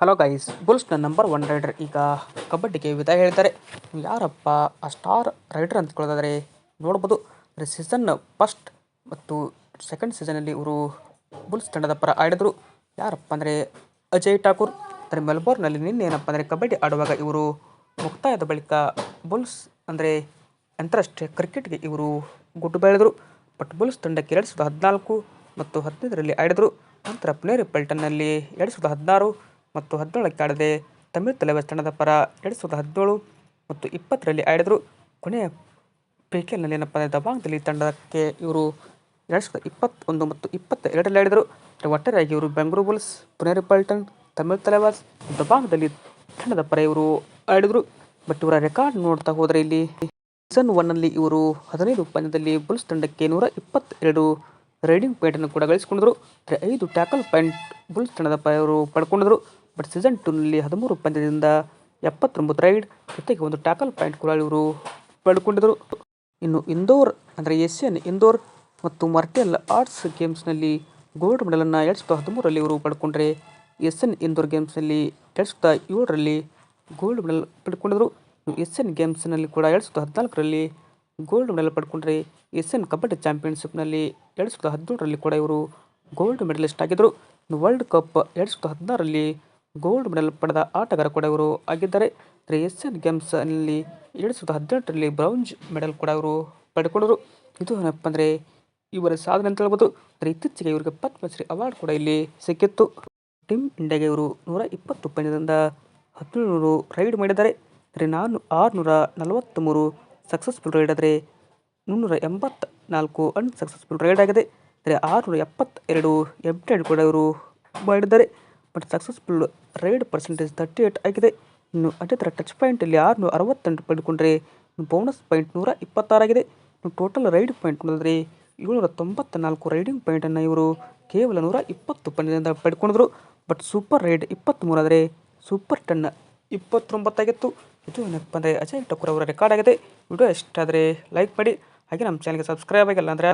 Hello guys ಬುಲ್ಸ್ನ number one rider ಈಗ ಕಬಡ್ಡಿಗೆ ವಿದಾಯ ಹೇಳಿದ್ದಾರೆ ಯಾರಪ್ಪ, ಆ ಸ್ಟಾರ್ ರೈಡರ್ ಅಂತ ಕೇಳೋದಾದರೆ ನೋಡ್ಬೋದು ಸೀಸನ್ ಫಸ್ಟ್ ಮತ್ತು ಸೆಕೆಂಡ್ ಸೀಸನಲ್ಲಿ ಇವರು ಬುಲ್ಸ್ ತಂಡದ ಪರ ಆಡಿದರು. ಯಾರಪ್ಪ ಅಂದರೆ ಅಜಯ್ ಠಾಕೂರ್, ಅಂದರೆ ಮೆಲ್ಬೋರ್ನಲ್ಲಿ ನಿನ್ನೆ ಏನಪ್ಪ ಅಂದರೆ ಕಬಡ್ಡಿ ಆಡುವಾಗ ಇವರು ಮುಕ್ತಾಯದ ಬಳಿಕ ಬುಲ್ಸ್ ಅಂದರೆ ಅಂತಾರಾಷ್ಟ್ರೀಯ ಕ್ರಿಕೆಟ್ಗೆ ಇವರು ಗುಡ್ ಬೆಳೆದರು. ಬಟ್ ಬುಲ್ಸ್ ತಂಡಕ್ಕೆ ಎರಡು ಸಾವಿರದ ಹದಿನಾಲ್ಕು ಮತ್ತು ಹದಿನೈದರಲ್ಲಿ ಆಡಿದರು. ನಂತರ ಪ್ಲೇರಿ ಪಲ್ಟನ್ನಲ್ಲಿ ಎರಡು ಸಾವಿರದ ಹದಿನಾರು ಮತ್ತು ಹದಿನೇಳಕ್ಕೆ ಆಡದೆ ತಮಿಳು ತಂಡದ ಪರ ಎರಡು ಸಾವಿರದ ಹದಿನೇಳು ಮತ್ತು ಇಪ್ಪತ್ತರಲ್ಲಿ ಆಡಿದರು ಕೊನೆಯ ಪಿ ಕೆ ಎಲ್ನಲ್ಲಿ ಏನಪ್ಪ ಅಂದರೆ ದಬಾಂಗ್ದಲ್ಲಿ ತಂಡಕ್ಕೆ ಇವರು ಎರಡು ಸಾವಿರದ ಇಪ್ಪತ್ತೊಂದು ಮತ್ತು ಇಪ್ಪತ್ತ ಎರಡರಲ್ಲಿ ಆಡಿದರು ಒಟ್ಟಾರೆಯಾಗಿ ಇವರು ಬೆಂಗಳೂರು ಬುಲ್ಸ್ ಪುನೇರಿ ಪಲ್ಟನ್ ತಮಿಳು ತಲೆವಾಸ್ ದಬಾಂಗ್ದಲ್ಲಿ ತಂಡದ ಪರ ಇವರು ಆಡಿದರು. ಬಟ್ ಇವರ ರೆಕಾರ್ಡ್ ನೋಡ್ತಾ ಹೋದರೆ ಇಲ್ಲಿ ಸೀಸನ್ ಒನ್ನಲ್ಲಿ ಇವರು ಹದಿನೈದು ಪಂದ್ಯದಲ್ಲಿ ಬುಲ್ಸ್ ತಂಡಕ್ಕೆ ನೂರ ಇಪ್ಪತ್ತೆರಡು ರೈಡಿಂಗ್ ಪಾಯಿಂಟನ್ನು ಕೂಡ ಗಳಿಸಿಕೊಂಡಿದ್ರು ಐದು ಟ್ಯಾಕಲ್ ಪಾಯಿಂಟ್ ಬುಲ್ಸ್ ತಂಡದ ಅವರು ಪಡ್ಕೊಂಡಿದ್ರು ಬಟ್ ಸೀಸನ್ ಟೂನಲ್ಲಿ ಹದಿಮೂರು ಪಂದ್ಯದಿಂದ ಎಪ್ಪತ್ತೊಂಬತ್ತು ರೈಡ್, ಜೊತೆಗೆ ಒಂದು ಟ್ಯಾಕಲ್ ಪಾಯಿಂಟ್ ಕೂಡ ಇವರು ಪಡ್ಕೊಂಡಿದ್ರು ಇನ್ನು ಇಂದೋರ್, ಅಂದರೆ ಏಷ್ಯನ್ ಇಂದೋರ್ ಮತ್ತು ಮರ್ಟಿಯಲ್ ಆರ್ಟ್ಸ್ ಗೇಮ್ಸ್ನಲ್ಲಿ ಗೋಲ್ಡ್ ಮೆಡಲನ್ನು ಎರಡು ಸಾವಿರದ ಹದಿಮೂರರಲ್ಲಿ ಇವರು ಪಡ್ಕೊಂಡ್ರೆ ಎಸ್ ಎನ್ ಇಂದೋರ್ ಗೇಮ್ಸ್ನಲ್ಲಿ ಎರಡು ಸಾವಿರದ ಏಳರಲ್ಲಿ ಗೋಲ್ಡ್ ಮೆಡಲ್ ಪಡ್ಕೊಂಡಿದ್ರು ಎಸ್ ಎನ್ ಗೇಮ್ಸ್ನಲ್ಲಿ ಕೂಡ ಎರಡು ಸಾವಿರದ ಹದಿನಾಲ್ಕರಲ್ಲಿ ಗೋಲ್ಡ್ ಮೆಡಲ್ ಪಡ್ಕೊಂಡ್ರೆ ಎನ್ ಕಬಡ್ಡಿ ಚಾಂಪಿಯನ್ಶಿಪ್ನಲ್ಲಿ ಎರಡು ಸಾವಿರದ ಹದಿನೇಳರಲ್ಲಿ ಕೂಡ ಇವರು ಗೋಲ್ಡ್ ಮೆಡಲಿಸ್ಟ್ ಆಗಿದ್ದರು. ವರ್ಲ್ಡ್ ಕಪ್ ಎರಡು ಸಾವಿರದ ಹದಿನಾರರಲ್ಲಿ ಗೋಲ್ಡ್ ಮೆಡಲ್ ಪಡೆದ ಆಟಗಾರ ಕೂಡ ಇವರು ಆಗಿದ್ದಾರೆ. ಅಂದರೆ ಏಷ್ಯನ್ ಗೇಮ್ಸ್ನಲ್ಲಿ ಎರಡು ಸಾವಿರದ ಹದಿನೆಂಟರಲ್ಲಿ ಬ್ರೌಂಜ್ ಮೆಡಲ್ ಕೂಡ ಇವರು ಪಡ್ಕೊಂಡರು. ಇದು ಏನಪ್ಪ ಅಂದರೆ ಇವರ ಸಾಧನೆ ಅಂತ ಹೇಳ್ಬೋದು. ಅಂದರೆ ಇತ್ತೀಚೆಗೆ ಇವರಿಗೆ ಪದ್ಮಶ್ರೀ ಅವಾರ್ಡ್ ಕೂಡ ಇಲ್ಲಿ ಸಿಕ್ಕಿತ್ತು. ಟೀಮ್ ಇಂಡಿಯಾಗೆ ಇವರು ನೂರ ಇಪ್ಪತ್ತು ಪಂದ್ಯದಿಂದ ಹದಿನೇಳು ರೈಡ್ ಮಾಡಿದ್ದಾರೆ. ಅಂದರೆ ನಾನು ಆರುನೂರ ನಲವತ್ತ್ಮೂರು ಸಕ್ಸಸ್ಫುಲ್ ರೈಡ್ ಆದರೆ ಮುನ್ನೂರ ಎಂಬತ್ತ ನಾಲ್ಕು ಅನ್ಸಕ್ಸಸ್ಫುಲ್ ರೈಡ್ ಆಗಿದೆ. ಅಂದರೆ ಆರುನೂರ ಎಪ್ಪತ್ತೆರಡು ಎಂಟೆಡ್ ಕೂಡ ಇವರು ಮಾಡಿದ್ದಾರೆ. But successful raid percentage thirty eight ಆಗಿದೆ. ಇನ್ನು ಅದೇ ಥರ ಟಚ್ ಪಾಯಿಂಟಲ್ಲಿ ಆರುನೂರ ಅರವತ್ತೆಂಟು ಪಡ್ಕೊಂಡ್ರೆ ಬೋನಸ್ ಪಾಯಿಂಟ್ ನೂರ ಇಪ್ಪತ್ತಾರಾಗಿದೆ ಟೋಟಲ್ ರೈಡ್ ಪಾಯಿಂಟ್ ನೋಡಿದ್ರೆ ಏಳ್ನೂರ ತೊಂಬತ್ತ ನಾಲ್ಕು ರೈಡಿಂಗ್ ಪಾಯಿಂಟನ್ನು ಇವರು ಕೇವಲ ನೂರ ಇಪ್ಪತ್ತು ಪಂದ್ಯದಿಂದ ಪಡ್ಕೊಂಡಿದ್ರು ಬಟ್ ಸೂಪರ್ ರೈಡ್ ಇಪ್ಪತ್ತ್ಮೂರಾದರೆ ಸೂಪರ್ ಟನ್ ಇಪ್ಪತ್ತೊಂಬತ್ತಾಗಿತ್ತು. ಇದು ಏನಪ್ಪ ಅಂದರೆ ಅಜಯ್ ಠಾಕೂರ್ ಅವರ ರೆಕಾರ್ಡ್ ಆಗಿದೆ. ವಿಡಿಯೋ ಇಷ್ಟ ಆದರೆ ಲೈಕ್ ಮಾಡಿ. ಹಾಗೆ ನಮ್ಮ ಚಾನಲ್ಗೆ ಸಬ್ಸ್ಕ್ರೈಬ್ ಆಗಿಲ್ಲ ಅಂದರೆ